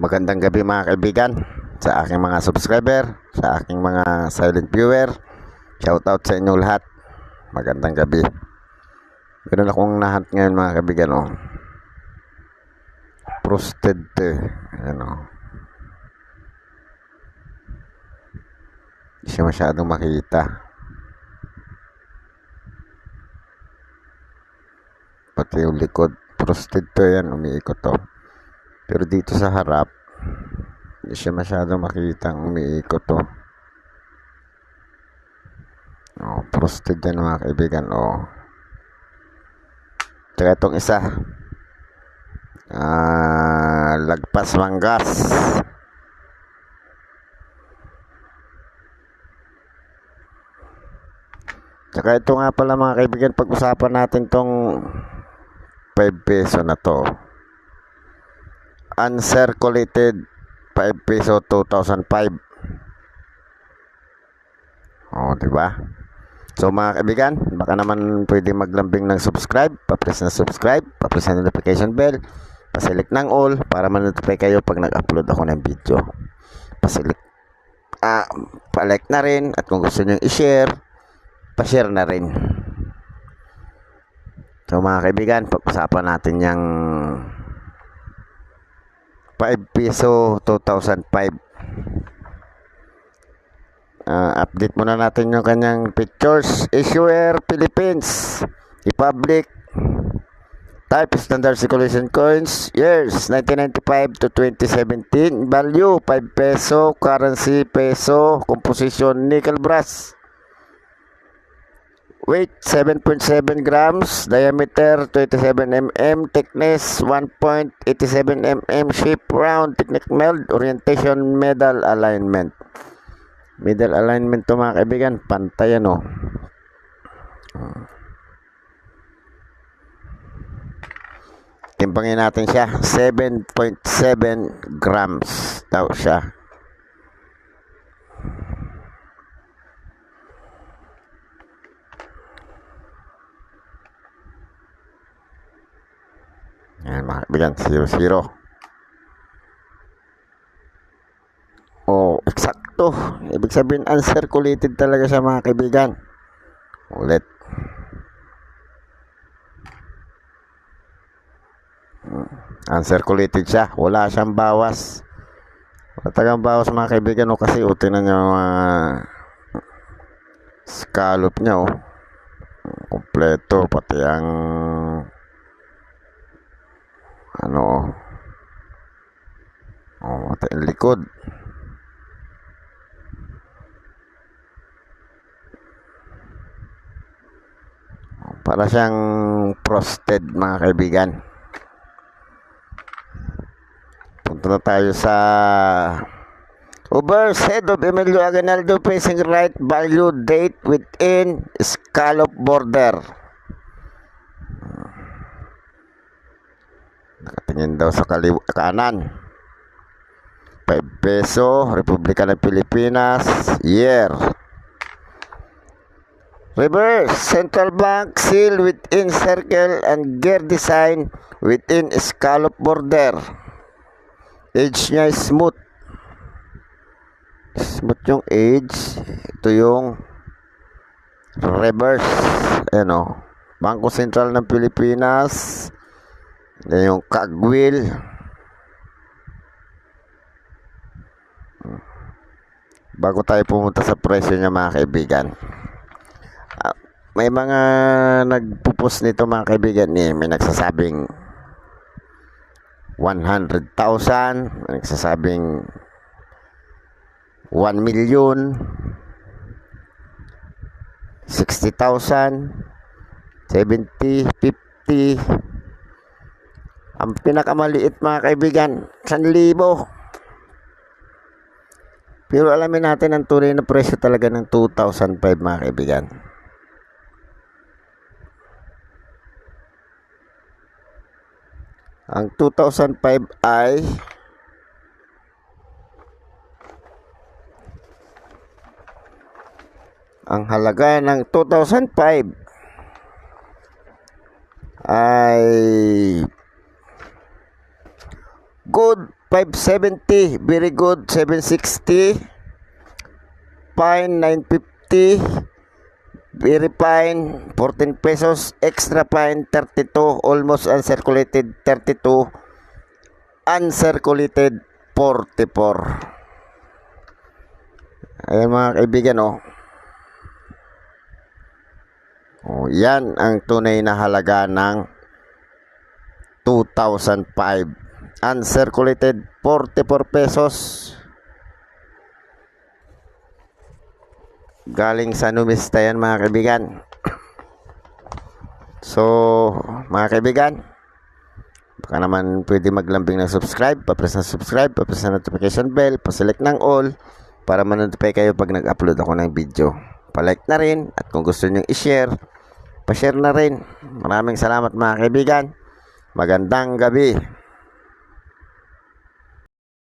Magandang gabi mga kaibigan sa aking mga subscriber, sa aking mga silent viewer. Shout out sa inyo lahat. Magandang gabi. Meron akong nahat ngayon mga kaibigan oh. Frosted eh. Ano. Hindi siya masyadong makita. Pati yung likod. Frosted to yan. Umiikot to. Pero dito sa harap, hindi siya masyado makita ang umiikot to. Oh, frosted yan mga kaibigan. Oh. Tsaka itong isa. Ah, lagpas manggas. Tsaka ito nga pala mga kaibigan, pag-usapan natin tong 5 peso na to uncirculated 5 peso 2005. Oh, di ba? So mga kaibigan, baka naman pwede maglambing ng subscribe, pa-press na subscribe, pa-press na notification bell, pa-select ng all para ma-notify kayo pag nag-upload ako ng video. Pa-select ah, pa-like na rin at kung gusto niyo i-share, pa-share na rin. So mga kaibigan, pag-usapan natin yung 5 peso 2005 uh, update muna natin yung kanyang pictures. Issuer Philippines. Republic. Type standard circulation coins years 1995 to 2017 value 5 peso. Currency peso. Composition nickel brass weight 7.7 grams, diameter 27 mm, thickness 1.87 mm, shape round, technique meld, orientation medal alignment. Middle alignment to mga kaibigan, pantay ano. Timpangin natin siya, 7.7 grams daw siya. Yan mga kaibigan, 0-0. Oh, eksakto. Ibig sabihin, uncirculated talaga siya mga kaibigan. Ulit. Uncirculated siya. Wala siyang bawas. Wala tagang bawas mga kaibigan. No, kasi uti na niya mga scallop niya. Oh. Kompleto. Pati ang ano? Oh mata yung likod. Para siyang frosted mga kaibigan. Punta na tayo sa Uber's head of Emilio Aguinaldo facing right value date within scallop border Nakatingin daw sa kaliw kanan. 5 peso, Republika ng Pilipinas, year. Reverse, Central Bank seal within circle and gear design within scallop border. Edge niya is smooth. Smooth yung edge. Ito yung reverse. Ayan o. Bangko Sentral ng Pilipinas. Yung kagwheel. Bago tayo pumunta sa presyo niya mga kaibigan. Ah, may mga nagpupos nito mga kaibigan eh, may nagsasabing 100,000, may nagsasabing 1 million, 60,000, 70, 50, ang pinakamaliit mga kaibigan, 1,000. Pero alamin natin ang tunay na presyo talaga ng 2005 mga kaibigan. Ang 2005 ay ang halaga ng 2005 ay good 570. Very good. 760. Fine, 950. Very fine, 14 pesos. Extra fine, 32. Almost uncirculated, 32. Uncirculated, 44. Ayan mga kaibigan, oh. Oh, yan ang tunay na halaga ng 2005. Uncirculated, 44 pesos. Galing sa numista yan mga kaibigan. So, mga kaibigan, baka naman pwede maglambing ng subscribe, papress ng subscribe, papress ng notification bell, paselect ng all, para ma-notify kayo pag nag-upload ako ng video. Palike na rin, at kung gusto nyo i-share, pa-share na rin. Maraming salamat mga kaibigan. Magandang gabi.